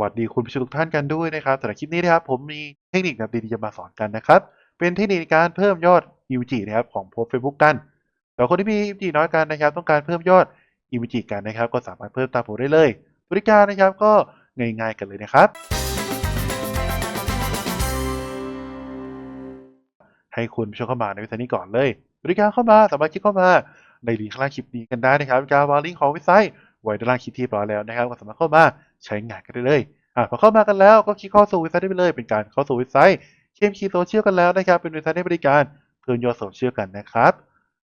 วัสดีคุณผู้ชมทุกท่านกันด้วยนะครับสำหรับคลิปนี้นะครับผมมีเทคนิคแบบดีๆจะมาสอนกันนะครับ เป็นเทคนิคการเพิ่มยอด EMG นะครับของโพสเฟซบุ๊กกันสำหรับคนที่มี EMG น้อยกันนะครับ ต้องการเพิ่มยอด EMG กันนะครับ ก็สามารถเพิ่มตามผมได้เลย บริการนะครับก็ง่ายๆกันเลยนะครับ ให้คุณผู้ชมเข้ามาในเว็บไซต์นี้ก่อนเลย บริการเข้ามาสามารถคลิกเข้ามาในลิงก์ข้างล่างคลิปนี้กันได้นะครับการวางลิงก์ของเว็บไซต์ ไว้ด้านล่างคลิปที่เรียบร้อยแล้วนะครับก็สามารถเข้ามาใช้งานกันได้เลยอะพอเข้ามากันแล้วก็คลิกเข้าสู่เว็บไซต์ได้ไปเลยเป็นการเข้าสู่เว็บไซต์เคมคีโซเชียลกันแล้วนะครับ เป็นเว็บไซต์ให้บริการเพิ่มยอดโซเชียลกันนะครับ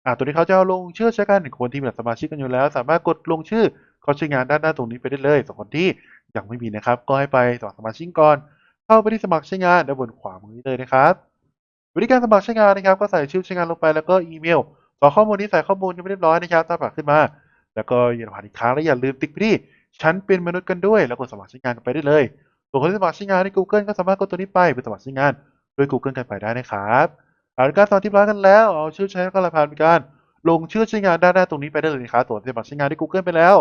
อะตัวนี้เขาจะเอาลงชื่อใช้กันคนที่มีสมาชิกกันอยู่แล้ว สามารถกดลงชื่อเขาใช้งานด้านหน้าตรงนี้ไปได้เลยส่วนคนที่ยังไม่มีนะครับ ก็ให้ไปสมัครสมาชิกก่อนเข้าไปที่สมัครใช้งานด้านบนขวามือนี้เลยนะครับวิธีการสมัครใช้งานนะครับ ก็ใส่ชื่อใช้งานลงไปแล้วก็อีเมลสอข้อมูลนี้ใส่ข้อมูลยังไม่เรียบร้อยนะครับตามปากขึ้นมา แล้วก็อย่าผ่านอีกครั้งและอย่าลืมติ๊กไปที่ฉันเป็นมนุษย์กันด้วย แล้วกดสมัครใช้งานกันไปได้เลยส่วนคนที่สมัครใช้งานใน Google ก็สามารถกดตัวนี้ไปเพื่อสมัครใช้งานด้วย Google กันไปได้นะครับเอาละการสอนที่ร้อยกันแล้วเอาชื่อใช้ก็รผ่านการ ลงชื่อใช้งานด้านหน้าตรงนี้ไปได้เลยนะครับส่วนที่สมัครใช้งานที่ Google ไปแล้ว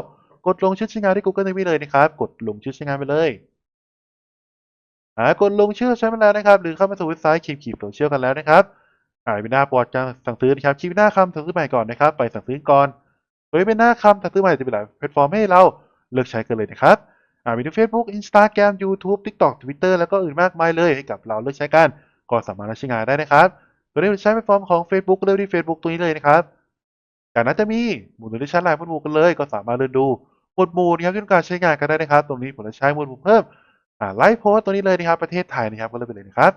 กดลงชื่อใช้งานที่ Google ตรงนี้เลยนะครับ กดลงชื่อใช้งานไปเลยอ่ากดลงชื่อใช้มาแล้วนะครับ หรือเข้ามาสู่เว็บไซต์คีบขีบโซเชียลกันแล้วนะครับอ่าเป็นหน้าปอดการสั่งซื้อนะครับชี้เป็นหน้าคำสั่งซื้อใหม่ก่อนนะครับ ไปสั่งซื้อก่อน โดยเป็นหน้าคำสั่งซื้อใหม่จะเป็นหลายแพลตฟอร์มให้เราเลือกใช้กันเลยนะครับอ่ามีทั้ง Facebook Instagram YouTube TikTok Twitter แล้วก็อื่นมากมายเลยให้กับเราเลือกใช้กันก็สามารถใช้งานได้นะครับตัวนี้ใช้แพลตฟอร์มของ Facebook ก็เลือกที่ Facebook ตัวนี้เลยนะครับจากนั้นจะมีหมวดหมู่ที่ใช้หลายหมวดหมู่กันเลย ก็สามารถเลือกดูหมวดหมู่นะครับที่ต้องการใช้งานกันได้นะครับ ตรงนี้ผมจะใช้หมวดหมู่เพิ่มอ่าไลฟ์โพสต์ตัวนี้เลยนะครับประเทศไทยนะครับก็เลือกไปเลยนะครับ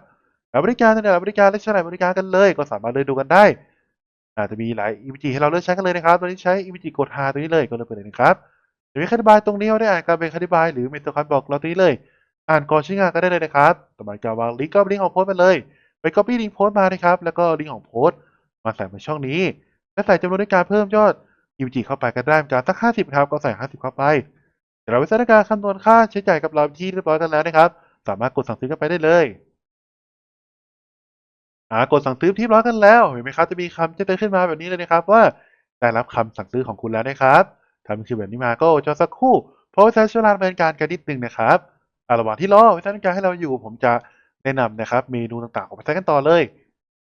บริการเนี่ยบริการและใช้หลายบริการกันเลย ก็สามารถเลือกดูกันได้ อาจจะมีหลายอิมจิให้เราเลือกใช้กันเลยนะครับ ตัวนี้ใช้อิมจิกดหาตัวนี้เลยก็เลือกไปเลยนะครับจะมีคำอธิบายตรงนี้เราได้อ่านการเป็นคำอธิบายหรือเมตาคอนบอกเราตัวนี้เลย อ่านก่อนใช้งานก็ได้เลยนะครับ ต่อมาการวางลิงก์ก็ลิงก์ของโพสต์ไปเลย ไป copy ลิงก์โพสต์มานะครับ แล้วก็ลิงก์ของโพสต์มาใส่ในช่องนี้ และใส่จำนวนในการเพิ่มยอดอิมจิเข้าไปก็ได้เป็นการสัก 50ครับ ก็ใส่ 50 เข้าไปเดี๋ยวเราไปใช้ในการคำนวณค่าใช้จ่ายกับเราที่เรียบร้อยกันแล้วนะครับ สามารถกดสั่งซื้อกันไปได้เลย อ่ากดสั่งซื้อที่ร้อยกันแล้วเห็นไหมครับจะมีคำแจ้งเตือนขึ้นมาแบบนี้เลยนะครับ ว่าได้รับคำสั่งซื้อของคุณแล้วนะครับถ้ามันคือแบบนี้มาก็จะสักครู่เพราะว่าใช้เวลาดำเนินการกันนิดนึงนะครับระหว่างที่รอวิธีการให้เราอยู่ ผมจะแนะนำนะครับ เมนูต่างๆของไปใช้กันต่อเลย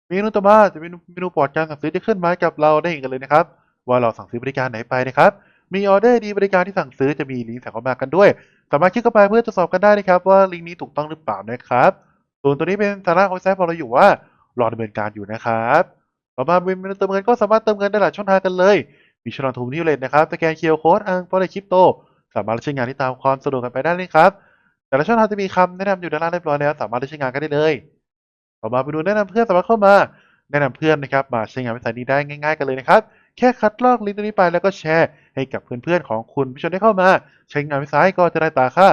เมนูต่อมาจะเป็นเมนูปลอดการสั่งซื้อที่ขึ้นมาให้กับเราได้เห็นกันเลยนะครับ ว่าเราสั่งซื้อบริการไหนไปนะครับ มีออเดอร์ดีบริการที่สั่งซื้อจะมีลิงก์ใส่เข้ามากันด้วย สามารถคลิกเข้าไปเพื่อตรวจสอบกันได้นะครับ ว่าลิงก์นี้ถูกต้องหรือเปล่านะครับ ส่วนตัวนี้เป็นสาระของแซฟบอเราอยู่ว่า รอดำเนินการอยู่นะครับต่อมาเป็นเมนูเติมเงินก็สามารถเติมเงินได้หลายช่องทางกันเลย มีช่องทางทูนิวเลตนะครับสแกนเคียร์โค้ดอังเพราะในคริปโต สามารถใช้งานที่ตามความสะดวกกันไปได้เลยครับ แต่ละช่องทางจะมีคำแนะนำอยู่ด้านล่างเรียบร้อยแล้ว สามารถใช้งานกันได้เลย ต่อมาไปดูแนะนำเพื่อนสามารถเข้ามา แนะนำเพื่อนนะครับ มาใช้งานเว็บไซต์นี้ได้ง่าย ๆ กันเลยนะครับ แค่คัดลอกลิงก์ตัวนี้ไปแล้วก็แชร์ให้กับเพื่อนๆของคุณผู้ชมได้เข้ามา ใช้งานเว็บไซต์ก็จะได้ตาค่า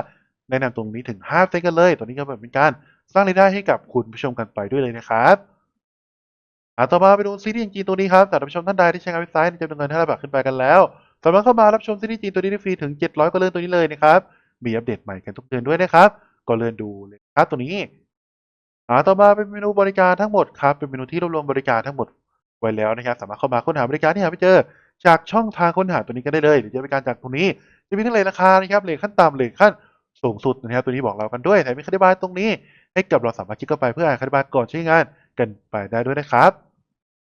แนะนำตรงนี้ถึง5เซนกันเลย ตัวนี้ก็เป็นการ สร้างรายได้ให้กับคุณผู้ชมกันไปด้วยเลยนะครับอ่าต่อมาไปดูซีรีส์จีนตัวนี้ครับสำหรับผู้ชมท่านใดที่ใช้งานเว็บไซต์จะดำเนินห้ระบาดขึ้นไปกันแล้วสามารถเข้ามารับชมซีรีส์จีนตัวนี้ได้ฟรีถึง 700 ก็เลื่อนตัวนี้เลยนะครับมีอัปเดตใหม่กันทุกเดือนด้วยนะครับ ก็เลื่อนดูเลยครับตัวนี้อ่าต่อมาเป็นเมนูบริการทั้งหมดครับเป็นเมนูที่รวบรวมบริการทั้งหมดไว้แล้วนะครับ สามารถเข้ามาค้นหาบริการที่หาไม่เจอ จากช่องทางค้นหาตัวนี้ก็ได้เลยหรือจะบริการจากตรงนี้ จะมีทั้งเลทราคานะครับเลทขั้นต่ำเลทขั้นสูงสุดนะครับตัวนี้บอกเรากันด้วยแต่มีคำอธิบายตรงนี้ ให้กับเราสามารถคลิกเข้าไปเพื่ออ่านคำอธิบายก่อนใช้งานกันไปได้ด้วยนะครับ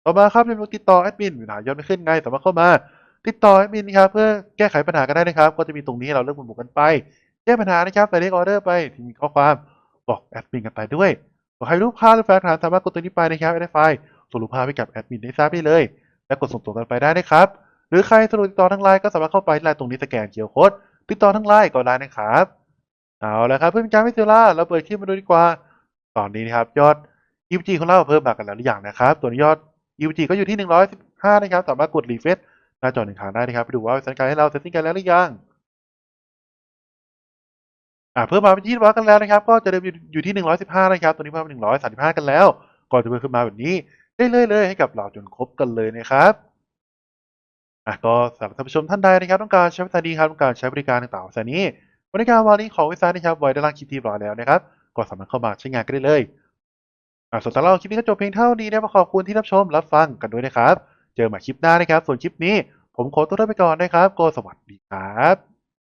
ต่อมาครับเป็นเมนูติดต่อแอดมินปัญหายอดไม่ขึ้นไงสามารถเข้ามา ติดต่อแอดมินนะครับเพื่อแก้ไขปัญหากันได้นะครับ ก็จะมีตรงนี้ให้เราเลือกหมวดหมู่กันไปแก้ปัญหานะครับใส่เลขออเดอร์ไปที่มีข้อความบอกแอดมินกันไปด้วยใครรูปภาพหรือแฟนฐานสามารถกดตัวนี้ไปนะครับแอดไฟล์ส่งรูปภาพให้กับแอดมินได้ทราบได้เลย และกดส่งตัวกันไปได้นะครับหรือใครสะดวกติดต่อทางไลน์ก็สามารถเข้าไปไลน์ตรงนี้สแกนเคียร์โค้ดติดต่อทางไลน์ก็ได้นะครับ เอาละครับเพื่อเป็นกาไม่เสียเวลาเราเปิดคลิปมาดูดีกว่า ตอนนี้นะครับยอด e ีของเราเพิ่มมากันแล้วหรือยังนะครับตัวนี้ยอด e ีก็อยู่ที่ 115 นะครับ สามารถกดรีเฟซหน้าจอหนึ่งครั้งได้นะครับไปดูว่าสัญญาณให้เราเซตติ้งกันแล้วหรือยังอ่าเพิ่มมาเป็นยี่สิบร้อยกันแล้วนะครับ ก็จะเดิมอยู่ที่หนึ่งร้อยสิบห้านะครับ ตัวนี้เพิ่มเป็นหนึ่งร้อยสามสิบห้ากันแล้วก็จะเพิ่มขึ้นมาแบบนี้ได้เลยเลยให้กับเราจนครบกันเลยนะครับอะก็สำหรับท่านผู้ชมท่านใดนะครับ ต้องการใช้เว็บไซต์นี้ครับต้องการใช้บริการต่างๆเว็บไซต์นี้ บริการวางลิงของเว็บไซต์นะครับไว้ด้านล่างคลิปที่ร้อยแล้วนะครับก็สามารถเข้ามาใช้งานกันได้เลยอ่าส่วนตอนเราคลิปนี้ก็จบเพียงเท่านี้นะครับขอบคุณที่รับชมรับฟังกันด้วยนะครับ เจอใหม่คลิปหน้านะครับ ส่วนคลิปนี้ผมขอตัวลาไปก่อนนะครับก็สวัสดีครับ